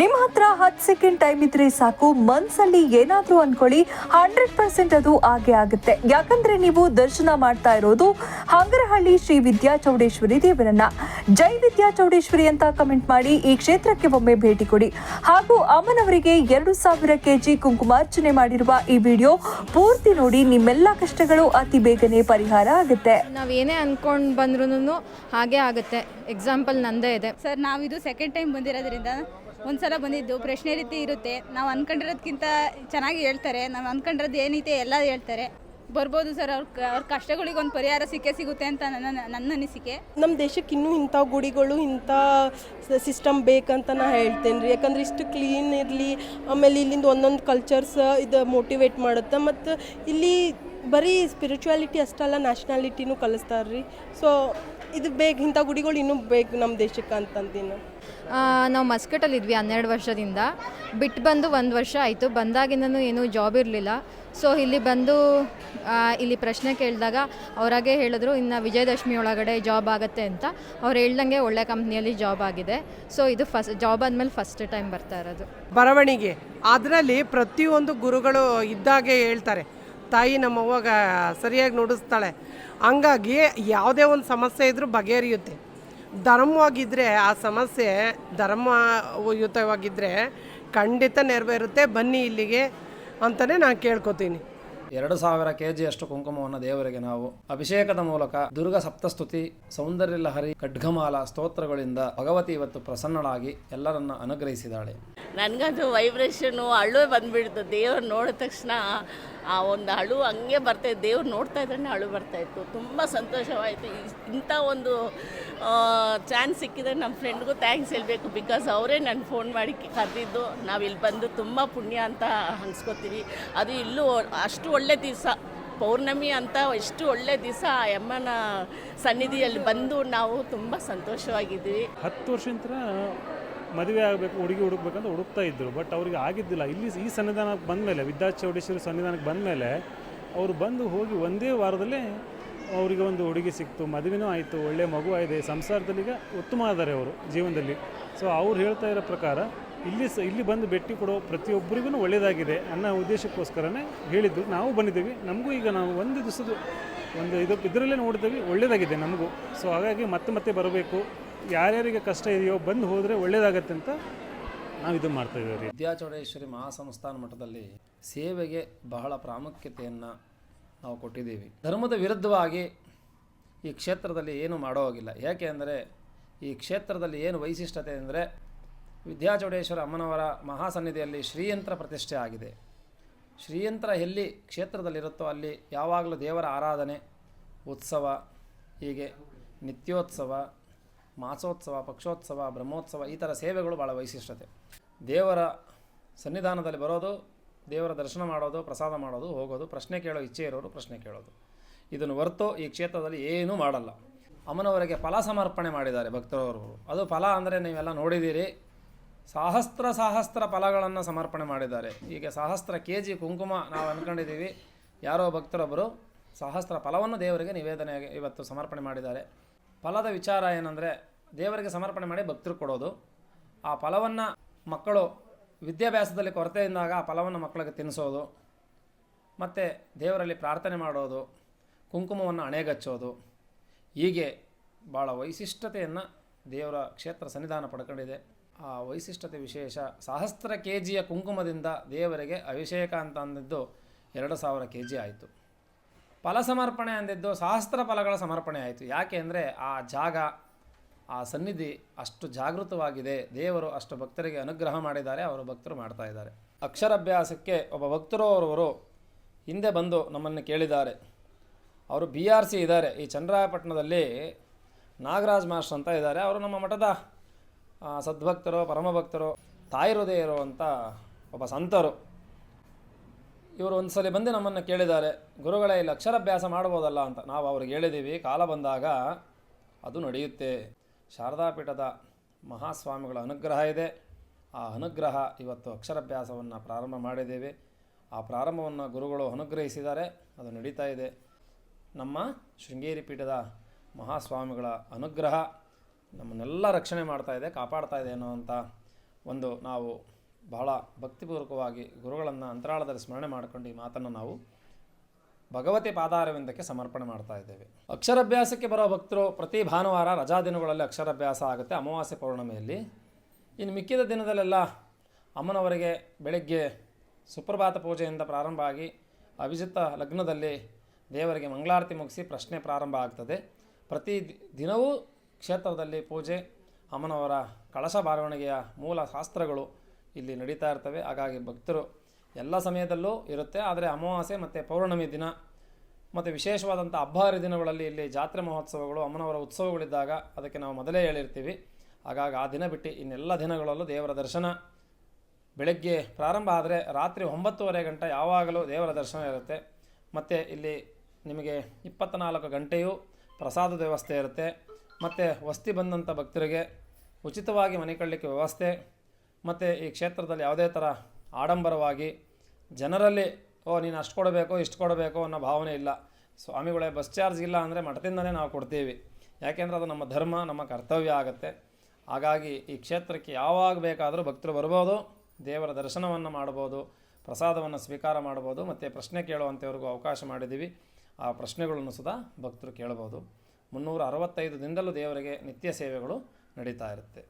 ನಿಮ್ಮ ಹತ್ರ ಹತ್ತು ಸೆಕೆಂಡ್ ಟೈಮ್ ಇದ್ರೆ ಸಾಕು ಮನ್ಸಲ್ಲಿ ಏನಾದರೂ ಅನ್ಕೊಳ್ಳಿ ಹಂಡ್ರೆಡ್ ಪರ್ಸೆಂಟ್ ಅದು ಆಗೇ ಆಗುತ್ತೆ. ಯಾಕಂದ್ರೆ ನೀವು ದರ್ಶನ ಮಾಡ್ತಾ ಇರೋದು ಹಂಗರಹಳ್ಳಿ ಶ್ರೀ ವಿದ್ಯಾ ಚೌಡೇಶ್ವರಿ ದೇವರನ್ನ. ಜೈ ವಿದ್ಯಾ ಚೌಡೇಶ್ವರಿ ಅಂತ ಕಮೆಂಟ್ ಮಾಡಿ ಈ ಕ್ಷೇತ್ರಕ್ಕೆ ಒಮ್ಮೆ ಭೇಟಿ ಕೊಡಿ. ಹಾಗೂ ಅಮ್ಮನವರಿಗೆ ಎರಡು ಸಾವಿರ ಕೆಜಿ ಕುಂಕುಮಾರ್ಚನೆ ಮಾಡಿರುವ ಈ ವಿಡಿಯೋ ಪೂರ್ತಿ ನೋಡಿ ನಿಮ್ಮೆಲ್ಲ ಕಷ್ಟಗಳು ಅತಿ ಬೇಗನೆ ಪರಿಹಾರ ಆಗುತ್ತೆ. ನಾವು ಏನೇ ಅಂದ್ಕೊಂಡು ಹಾಗೆ ಹಾಗೇ ಆಗುತ್ತೆ. ಎಕ್ಸಾಂಪಲ್ ನಂದೇ ಇದೆ. ಸರ್ ನಾವಿದು ಸೆಕೆಂಡ್ ಟೈಮ್ ಬಂದಿರೋದ್ರಿಂದ ಒಂದ್ಸಲ ಬಂದಿದ್ದು, ಪ್ರಶ್ನೆ ರೀತಿ ಇರುತ್ತೆ. ನಾವು ಅನ್ಕೊಂಡಿರೋದಕ್ಕಿಂತ ಚೆನ್ನಾಗಿ ಹೇಳ್ತಾರೆ. ನಾವು ಅನ್ಕೊಂಡಿರೋದು ಏನೈತೆ ಎಲ್ಲ ಹೇಳ್ತಾರೆ. ಬರ್ಬೋದು ಸರ್, ಅವ್ರ ಅವ್ರ ಕಷ್ಟಗಳಿಗೆ ಒಂದು ಪರಿಹಾರ ಸಿಕ್ಕೇ ಸಿಗುತ್ತೆ ಅಂತ ನನ್ನ ನನ್ನ ಅನಿಸಿಕೆ. ನಮ್ಮ ದೇಶಕ್ಕೆ ಇನ್ನೂ ಇಂಥ ಗುಡಿಗಳು, ಇಂಥ ಸಿಸ್ಟಮ್ ಬೇಕಂತ ನಾ ಹೇಳ್ತೇನೆ ರೀ ಯಾಕಂದ್ರೆ ಇಷ್ಟು ಕ್ಲೀನ್ ಇರಲಿ, ಆಮೇಲೆ ಇಲ್ಲಿಂದ ಒಂದೊಂದು ಕಲ್ಚರ್ಸ್ ಇದು ಮೋಟಿವೇಟ್ ಮಾಡುತ್ತೆ. ಮತ್ತು ಇಲ್ಲಿ ಬರೀ ಸ್ಪಿರಿಚುವಾಲಿಟಿ ಅಷ್ಟಲ್ಲ ನ್ಯಾಷನಾಲಿಟಿನೂ ಕಲಿಸ್ತಾರೆ ರೀ ಸೊ ಇದು ಬೇಕು ಇಂಥ ಗುಡಿಗಳು ಇನ್ನೂ ಬೇಕು ನಮ್ಮ ದೇಶಕ್ಕೆ ಅಂತಂದು ಆ, ನಾವು ಮಸ್ಕಟಲ್ಲಿ ಇದ್ವಿ ಹನ್ನೆರಡು ವರ್ಷದಿಂದ. ಬಿಟ್ಟು ಬಂದು ಒಂದು ವರ್ಷ ಆಯಿತು. ಬಂದಾಗಿಂದನೂ ಏನೂ ಜಾಬ್ ಇರಲಿಲ್ಲ. ಸೊ ಇಲ್ಲಿ ಬಂದು ಇಲ್ಲಿ ಪ್ರಶ್ನೆ ಕೇಳಿದಾಗ ಅವರಾಗೆ ಹೇಳಿದ್ರು ಇನ್ನು ವಿಜಯದಶಮಿ ಒಳಗಡೆ ಜಾಬ್ ಆಗುತ್ತೆ ಅಂತ. ಅವ್ರು ಹೇಳ್ದಂಗೆ ಒಳ್ಳೆ ಕಂಪ್ನಿಯಲ್ಲಿ ಜಾಬ್ ಆಗಿದೆ. ಸೊ ಇದು ಫಸ್ಟ್ ಜಾಬ್ ಆದಮೇಲೆ ಫಸ್ಟ್ ಟೈಮ್ ಬರ್ತಾ ಇರೋದು. ಬರವಣಿಗೆ. ಅದರಲ್ಲಿ ಪ್ರತಿಯೊಂದು ಗುರುಗಳು ಇದ್ದಾಗೆ ಹೇಳ್ತಾರೆ. ತಾಯಿ ನಮ್ಮವ್ವಾಗ ಸರಿಯಾಗಿ ನುಡಿಸ್ತಾಳೆ. ಹಂಗಾಗಿ ಯಾವುದೇ ಒಂದು ಸಮಸ್ಯೆ ಇದ್ದರೂ ಬಗೆಹರಿಯುತ್ತೆ. ಧರ್ಮವಾಗಿದ್ದರೆ ಆ ಸಮಸ್ಯೆ ಧರ್ಮಯುತವಾಗಿದ್ದರೆ ಖಂಡಿತ ನೆರವೇರುತ್ತೆ. ಬನ್ನಿ ಇಲ್ಲಿಗೆ ಅಂತಲೇ ನಾನು ಕೇಳ್ಕೊತೀನಿ. ಎರಡು ಸಾವಿರ ಕೆ ಜಿಯಷ್ಟು ಕುಂಕುಮವನ್ನು ದೇವರಿಗೆ ನಾವು ಅಭಿಷೇಕದ ಮೂಲಕ ದುರ್ಗ ಸಪ್ತಸ್ತುತಿ ಸೌಂದರ್ಯ ಲಹರಿ ಖಡ್ಗಮಾಲ ಸ್ತೋತ್ರಗಳಿಂದ ಭಗವತಿ ಇವತ್ತು ಪ್ರಸನ್ನಳಾಗಿ ಎಲ್ಲರನ್ನ ಅನುಗ್ರಹಿಸಿದಾಳೆ. ನನಗಂತೂ ವೈಬ್ರೇಷನ್ನು ಅಳು ಬಂದ್ಬಿಡ್ತು. ದೇವ್ರು ನೋಡಿದ ತಕ್ಷಣ ಆ ಒಂದು ಅಳು ಹಂಗೆ ಬರ್ತಾಯಿತ್ತು ದೇವ್ರು ನೋಡ್ತಾ ಇದ್ರೆ ಅಳು ಬರ್ತಾಯಿತ್ತು ತುಂಬ ಸಂತೋಷವಾಯಿತು. ಇಂಥ ಒಂದು ಚಾನ್ಸ್ ಸಿಕ್ಕಿದ್ರೆ ನಮ್ಮ ಫ್ರೆಂಡ್ಗೂ ಥ್ಯಾಂಕ್ಸ್ ಹೇಳಬೇಕು ಬಿಕಾಸ್ ಅವರೇ ನನ್ನ ಫೋನ್ ಮಾಡಿ ಕರೆದಿದ್ದು. ನಾವು ಇಲ್ಲಿ ಬಂದು ತುಂಬ ಪುಣ್ಯ ಅಂತ ಅನ್ಸ್ಕೊತೀವಿ ಅದು ಇಲ್ಲೂ ಅಷ್ಟು ಒಳ್ಳೆ ದಿವಸ. ಪೌರ್ಣಮಿ ಅಂತ ಎಷ್ಟು ಒಳ್ಳೆ ದಿವಸ ಆ ಅಮ್ಮನ ಸನ್ನಿಧಿಯಲ್ಲಿ ಬಂದು ನಾವು ತುಂಬ ಸಂತೋಷವಾಗಿದ್ದೀವಿ ಹತ್ತು ವರ್ಷದಿಂದ ಮದುವೆ ಆಗಬೇಕು, ಹುಡುಗಿ ಹುಡುಕ್ಬೇಕಂತ ಹುಡುಕ್ತಾ ಇದ್ದರು ಬಟ್ ಅವ್ರಿಗೆ ಆಗಿದ್ದಿಲ್ಲ. ಇಲ್ಲಿ ಈ ಸನ್ನಿಧಾನಕ್ಕೆ ಬಂದಮೇಲೆ ವಿದ್ಯಾ ಚೌಡೇಶ್ವರಿ ಸನ್ನಿಧಾನಕ್ಕೆ ಬಂದಮೇಲೆ, ಅವರು ಬಂದು ಹೋಗಿ ಒಂದೇ ವಾರದಲ್ಲೇ ಅವರಿಗೆ ಒಂದು ಹುಡುಗಿ ಸಿಕ್ತು, ಮದುವೆನೂ ಆಯಿತು ಒಳ್ಳೆಯ ಮಗು ಇದೆ ಸಂಸಾರದಲ್ಲಿ ಈಗ ಉತ್ತಮ ಆದರೆ ಅವರು ಜೀವನದಲ್ಲಿ. ಸೊ ಅವ್ರು ಹೇಳ್ತಾ ಇರೋ ಪ್ರಕಾರ ಇಲ್ಲಿ ಸ, ಇಲ್ಲಿ ಬಂದು ಭೇಟಿ ಕೊಡೋ ಪ್ರತಿಯೊಬ್ಬರಿಗೂ ಒಳ್ಳೆಯದಾಗಿದೆ ಅನ್ನೋ ಉದ್ದೇಶಕ್ಕೋಸ್ಕರನೇ ಹೇಳಿದ್ದು. ನಾವು ಬಂದಿದ್ದೀವಿ, ನಮಗೂ ಈಗ ನಾವು ಒಂದು ದಿವಸದ ಒಂದು ಇದು, ಇದರಲ್ಲೇ ನೋಡಿದ್ದೀವಿ, ಒಳ್ಳೆಯದಾಗಿದೆ ನಮಗೂ. ಸೊ ಹಾಗಾಗಿ ಮತ್ತೆ ಮತ್ತೆ ಬರಬೇಕು. ಯಾರ್ಯಾರಿಗೆ ಕಷ್ಟ ಇದೆಯೋ ಬಂದು ಹೋದರೆ ಒಳ್ಳೆಯದಾಗತ್ತೆ ಅಂತ ನಾವು ಇದು ಮಾಡ್ತಾ ಇದ್ದೀವಿ ರೀ. ವಿದ್ಯಾಚೌಡೇಶ್ವರಿ ಮಹಾಸಂಸ್ಥಾನ ಮಠದಲ್ಲಿ ಸೇವೆಗೆ ಬಹಳ ಪ್ರಾಮುಖ್ಯತೆಯನ್ನು ನಾವು ಕೊಟ್ಟಿದ್ದೀವಿ. ಧರ್ಮದ ವಿರುದ್ಧವಾಗಿ ಈ ಕ್ಷೇತ್ರದಲ್ಲಿ ಏನು ಮಾಡೋ ಹೋಗಿಲ್ಲ. ಯಾಕೆ ಅಂದರೆ ಈ ಕ್ಷೇತ್ರದಲ್ಲಿ ಏನು ವೈಶಿಷ್ಟ್ಯತೆ ಅಂದರೆ ವಿದ್ಯಾಚೌಡೇಶ್ವರ ಅಮ್ಮನವರ ಮಹಾಸನ್ನಿಧಿಯಲ್ಲಿ ಶ್ರೀಯಂತ್ರ ಪ್ರತಿಷ್ಠೆ ಆಗಿದೆ. ಶ್ರೀಯಂತ್ರ ಎಲ್ಲಿ ಕ್ಷೇತ್ರದಲ್ಲಿರುತ್ತೋ ಅಲ್ಲಿ ಯಾವಾಗಲೂ ದೇವರ ಆರಾಧನೆ, ಉತ್ಸವ, ಹೀಗೆ ನಿತ್ಯೋತ್ಸವ, ಮಾಸೋತ್ಸವ, ಪಕ್ಷೋತ್ಸವ, ಬ್ರಹ್ಮೋತ್ಸವ ಈ ಥರ ಸೇವೆಗಳು ಭಾಳ ವೈಶಿಷ್ಟ್ಯತೆ. ದೇವರ ಸನ್ನಿಧಾನದಲ್ಲಿ ಬರೋದು ದೇವರ ದರ್ಶನ ಮಾಡೋದು, ಪ್ರಸಾದ ಮಾಡೋದು, ಹೋಗೋದು, ಪ್ರಶ್ನೆ ಕೇಳೋ ಇಚ್ಛೆ ಇರೋರು ಪ್ರಶ್ನೆ ಕೇಳೋದು. ಇದನ್ನು ಹೊರತು ಈ ಕ್ಷೇತ್ರದಲ್ಲಿ ಏನೂ ಮಾಡಲ್ಲ. ಅಮ್ಮನವರಿಗೆ ಫಲ ಸಮರ್ಪಣೆ ಮಾಡಿದ್ದಾರೆ ಭಕ್ತರವರು. ಅದು ಫಲ ಅಂದರೆ ನೀವೆಲ್ಲ ನೋಡಿದ್ದೀರಿ. ಸಹಸ್ರ ಸಹಸ್ರ ಫಲಗಳನ್ನು ಸಮರ್ಪಣೆ ಮಾಡಿದ್ದಾರೆ. ಈಗ ಸಹಸ್ರ ಕೆ ಜಿ ಕುಂಕುಮ ನಾವು ಅಂದ್ಕೊಂಡಿದ್ದೀವಿ ಯಾರೋ ಭಕ್ತರೊಬ್ಬರು ಸಹಸ್ರ ಫಲವನ್ನು ದೇವರಿಗೆ ನಿವೇದನೆಯಾಗಿ ಇವತ್ತು ಸಮರ್ಪಣೆ ಮಾಡಿದ್ದಾರೆ. ಫಲದ ವಿಚಾರ ಏನಂದರೆ ದೇವರಿಗೆ ಸಮರ್ಪಣೆ ಮಾಡಿ ಭಕ್ತರು ಕೊಡೋದು. ಆ ಫಲವನ್ನು ಮಕ್ಕಳು ವಿದ್ಯಾಭ್ಯಾಸದಲ್ಲಿ ಕೊರತೆ ಇದ್ದಾಗ ಆ ಫಲವನ್ನು ಮಕ್ಕಳಿಗೆ ತಿನ್ನಿಸೋದು, ಮತ್ತು ದೇವರಲ್ಲಿ ಪ್ರಾರ್ಥನೆ ಮಾಡೋದು, ಕುಂಕುಮವನ್ನು ಅಣೆಗಚ್ಚೋದು, ಹೀಗೆ ಭಾಳ ವೈಶಿಷ್ಟ್ಯತೆಯನ್ನು ದೇವರ ಕ್ಷೇತ್ರ ಸನ್ನಿಧಾನ ಪಡ್ಕೊಂಡಿದೆ. ಆ ವೈಶಿಷ್ಟ್ಯತೆ ವಿಶೇಷ ಸಹಸ್ರ ಕೆ ಜಿಯ ಕುಂಕುಮದಿಂದ ದೇವರಿಗೆ ಅಭಿಷೇಕ ಅಂತ ಅಂದಿದ್ದು ಎರಡು ಸಾವಿರ ಕೆ ಜಿ ಆಯಿತು. ಫಲ ಸಮರ್ಪಣೆ ಅಂದಿದ್ದು ಸಹಸ್ರ ಫಲಗಳ ಸಮರ್ಪಣೆ ಆಯಿತು. ಯಾಕೆ ಅಂದರೆ ಆ ಜಾಗ ಆ ಸನ್ನಿಧಿ ಅಷ್ಟು ಜಾಗೃತವಾಗಿದೆ. ದೇವರು ಅಷ್ಟು ಭಕ್ತರಿಗೆ ಅನುಗ್ರಹ ಮಾಡಿದ್ದಾರೆ. ಅವರು ಭಕ್ತರು ಮಾಡ್ತಾ ಇದ್ದಾರೆ. ಅಕ್ಷರಾಭ್ಯಾಸಕ್ಕೆ ಒಬ್ಬ ಭಕ್ತರು ಅವರವರು ಹಿಂದೆ ಬಂದು ನಮ್ಮನ್ನು ಕೇಳಿದ್ದಾರೆ. ಅವರು ಬಿ ಆರ್ ಸಿ ಇದ್ದಾರೆ. ಈ ಚಂದ್ರಾಯಪಟ್ಟಣದಲ್ಲಿ ನಾಗರಾಜ್ ಮಾಸ್ಟರ್ ಅಂತ ಇದ್ದಾರೆ. ಅವರು ನಮ್ಮ ಮಠದ ಸದ್ಭಕ್ತರು ಪರಮಭಕ್ತರು ತಾಯಿ ಹೃದಯರು ಅಂತ ಒಬ್ಬ ಸಂತರು. ಇವರು ಒಂದು ಸಲ ಬಂದು ನಮ್ಮನ್ನು ಕೇಳಿದ್ದಾರೆ. ಗುರುಗಳೇ, ಇಲ್ಲಿ ಅಕ್ಷರಾಭ್ಯಾಸ ಮಾಡ್ಬೋದಲ್ಲ ಅಂತ. ನಾವು ಅವ್ರಿಗೆ ಹೇಳಿದ್ದೀವಿ. ಕಾಲ ಬಂದಾಗ ಅದು ನಡೆಯುತ್ತೆ. ಶಾರದಾ ಪೀಠದ ಮಹಾಸ್ವಾಮಿಗಳ ಅನುಗ್ರಹ ಇದೆ. ಆ ಅನುಗ್ರಹ ಇವತ್ತು ಅಕ್ಷರಾಭ್ಯಾಸವನ್ನು ಪ್ರಾರಂಭ ಮಾಡಿದ್ದೇವೆ. ಆ ಪ್ರಾರಂಭವನ್ನು ಗುರುಗಳು ಅನುಗ್ರಹಿಸಿದ್ದಾರೆ. ಅದು ನಡೀತಾ ಇದೆ. ನಮ್ಮ ಶೃಂಗೇರಿ ಪೀಠದ ಮಹಾಸ್ವಾಮಿಗಳ ಅನುಗ್ರಹ ನಮ್ಮನ್ನೆಲ್ಲ ರಕ್ಷಣೆ ಮಾಡ್ತಾ ಇದೆ, ಕಾಪಾಡ್ತಾ ಇದೆ ಅನ್ನುವಂಥ ಒಂದು ನಾವು ಬಹಳ ಭಕ್ತಿಪೂರ್ವಕವಾಗಿ ಗುರುಗಳನ್ನು ಅಂತರಾಳದಲ್ಲಿ ಸ್ಮರಣೆ ಮಾಡಿಕೊಂಡು ಈ ಮಾತನ್ನು ನಾವು ಭಗವತಿ ಪಾದಾರವಿಂದಕ್ಕೆ ಸಮರ್ಪಣೆ ಮಾಡ್ತಾ ಇದ್ದೇವೆ. ಅಕ್ಷರಾಭ್ಯಾಸಕ್ಕೆ ಬರೋ ಭಕ್ತರು ಪ್ರತಿ ಭಾನುವಾರ ರಜಾ ದಿನಗಳಲ್ಲಿ ಅಕ್ಷರಭ್ಯಾಸ ಆಗುತ್ತೆ. ಅಮಾವಾಸ್ಯ ಪೌರ್ಣಮಿಯಲ್ಲಿ. ಇನ್ನು ಮಿಕ್ಕಿದ ದಿನದಲ್ಲೆಲ್ಲ ಅಮ್ಮನವರಿಗೆ ಬೆಳಗ್ಗೆ ಸುಪ್ರಭಾತ ಪೂಜೆಯಿಂದ ಪ್ರಾರಂಭ ಆಗಿ ಅಭಿಜಿತ ಲಗ್ನದಲ್ಲಿ ದೇವರಿಗೆ ಮಂಗಳಾರತಿ ಮುಗಿಸಿ ಪ್ರಶ್ನೆ ಪ್ರಾರಂಭ ಆಗ್ತದೆ. ಪ್ರತಿ ದಿನವೂ ಕ್ಷೇತ್ರದಲ್ಲಿ ಪೂಜೆ, ಅಮ್ಮನವರ ಕಳಶ ಬಾರವಣಿಗೆಯ ಮೂಲ ಶಾಸ್ತ್ರಗಳು ಇಲ್ಲಿ ನಡೀತಾ ಇರ್ತವೆ. ಹಾಗಾಗಿ ಭಕ್ತರು ಎಲ್ಲ ಸಮಯದಲ್ಲೂ ಇರುತ್ತೆ. ಆದರೆ ಅಮಾವಾಸ್ಯೆ ಮತ್ತು ಪೌರ್ಣಮಿ ದಿನ ಮತ್ತು ವಿಶೇಷವಾದಂಥ ಹಬ್ಬ ಹರಿದಿನಗಳಲ್ಲಿ ಇಲ್ಲಿ ಜಾತ್ರೆ ಮಹೋತ್ಸವಗಳು, ಅಮ್ಮನವರ ಉತ್ಸವಗಳಿದ್ದಾಗ ಅದಕ್ಕೆ ನಾವು ಮೊದಲೇ ಹೇಳಿರ್ತೀವಿ. ಹಾಗಾಗಿ ಆ ದಿನ ಬಿಟ್ಟು ಇನ್ನೆಲ್ಲ ದಿನಗಳಲ್ಲೂ ದೇವರ ದರ್ಶನ ಬೆಳಗ್ಗೆ ಪ್ರಾರಂಭ ಆದರೆ ರಾತ್ರಿ ಒಂಬತ್ತುವರೆ ಗಂಟೆ ಯಾವಾಗಲೂ ದೇವರ ದರ್ಶನ ಇರುತ್ತೆ. ಮತ್ತು ಇಲ್ಲಿ ನಿಮಗೆ ಇಪ್ಪತ್ತ್ನಾಲ್ಕು ಗಂಟೆಯೂ ಪ್ರಸಾದದ ವ್ಯವಸ್ಥೆ ಇರುತ್ತೆ. ಮತ್ತು ವಸ್ತಿ ಬಂದಂಥ ಭಕ್ತರಿಗೆ ಉಚಿತವಾಗಿ ಮನೆ ಕಳ್ಳಲಿಕ್ಕೆ ವ್ಯವಸ್ಥೆ. ಮತ್ತು ಈ ಕ್ಷೇತ್ರದಲ್ಲಿ ಯಾವುದೇ ಥರ ಆಡಂಬರವಾಗಿ ಜನರಲ್ಲಿ, ಓ, ನೀನು ಅಷ್ಟು ಕೊಡಬೇಕು, ಇಷ್ಟು ಕೊಡಬೇಕು ಅನ್ನೋ ಭಾವನೆ ಇಲ್ಲ. ಸ್ವಾಮಿಗಳೇ, ಬಸ್ ಚಾರ್ಜ್ ಇಲ್ಲ ಅಂದರೆ ಮಠದಿಂದಲೇ ನಾವು ಕೊಡ್ತೀವಿ. ಯಾಕೆಂದರೆ ಅದು ನಮ್ಮ ಧರ್ಮ, ನಮ್ಮ ಕರ್ತವ್ಯ ಆಗುತ್ತೆ. ಹಾಗಾಗಿ ಈ ಕ್ಷೇತ್ರಕ್ಕೆ ಯಾವಾಗ ಬೇಕಾದರೂ ಭಕ್ತರು ಬರ್ಬೋದು, ದೇವರ ದರ್ಶನವನ್ನು ಮಾಡ್ಬೋದು, ಪ್ರಸಾದವನ್ನು ಸ್ವೀಕಾರ ಮಾಡ್ಬೋದು, ಮತ್ತು ಪ್ರಶ್ನೆ ಕೇಳುವಂಥವ್ರಿಗೂ ಅವಕಾಶ ಮಾಡಿದ್ದೀವಿ. ಆ ಪ್ರಶ್ನೆಗಳನ್ನು ಸುಧಾ ಭಕ್ತರು ಕೇಳ್ಬೋದು. ಮುನ್ನೂರ ಅರವತ್ತೈದು ದಿನದಲ್ಲೂ ದೇವರಿಗೆ ನಿತ್ಯ ಸೇವೆಗಳು ನಡೀತಾ ಇರುತ್ತೆ.